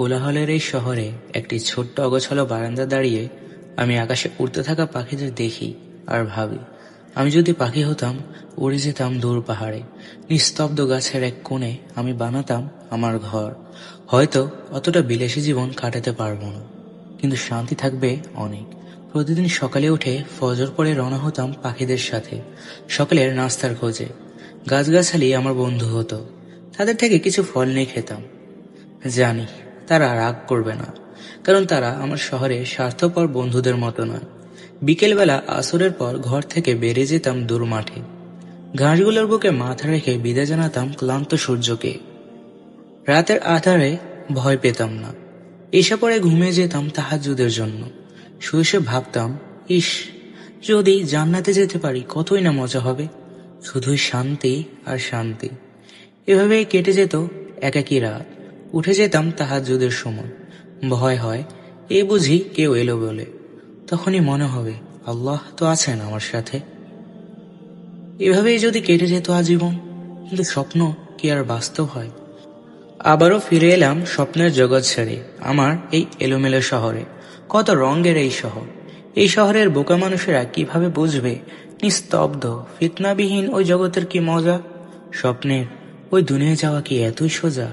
কোলাহলের এই শহরে একটি ছোট্ট অগোছালো বারান্দা দাঁড়িয়ে আমি আকাশে উড়তে থাকা পাখিদের দেখি আর ভাবি, আমি যদি পাখি হতাম, উড়ে যেতাম দূর পাহাড়ে। নিস্তব্ধ গাছের এক কোণে আমি বানাতাম আমার ঘর। হয়তো অতটা বিলাসী জীবন কাটাতে পারব না, কিন্তু শান্তি থাকবে অনেক। প্রতিদিন সকালে উঠে ফজর পরে রওনা হতাম পাখিদের সাথে, সকালের নাস্তার খোঁজে। গাছগাছালি আমার বন্ধু হতো, তাদের থেকে কিছু ফল নিয়ে খেতাম। জানি তারা রাগ করবে না, কারণ তারা আমার শহরে স্বার্থপর বন্ধুদের মতো নয়। বিকেলবেলা আসরের পর ঘর থেকে বেরিয়ে যেতাম দূর মাঠে। ঘাসগুলোর বুকে মাথা রেখে বিদায় জানাতাম ক্লান্ত সূর্যকে। রাতের আধারে ভয় পেতাম না। এসে পরে ঘুমিয়ে যেতাম তাহাজুদের জন্য। শুয়ে শুয়ে ভাবতাম, ইস, যদি জান্নাতে যেতে পারি, কতই না মজা হবে। শুধুই শান্তি আর শান্তি। এভাবেই কেটে যেত একাকি রাত। উঠে যেতাম তাহাজুদের সময়। ভয় হয়, এ বুঝি কেউ এলো বলে। তখনই মনে হবে, আল্লাহ তো আছেন আমার সাথে। এভাবেই যদি কেটে যেত আজীবন, কিন্তু স্বপ্ন কি আর বাস্তব হয়? আবারও ফিরে এলাম স্বপ্নের জগৎ ছেড়ে, আমার এই এলোমেলো শহরে। কত রঙের এই শহর। এই শহরের বোকা মানুষেরা কীভাবে বুঝবে? নিস্তব্ধ, ফিতনাবিহীন ওই জগতের কি মজা? স্বপ্নের ওই দুনিয়া যাওয়া কি এতই সোজা?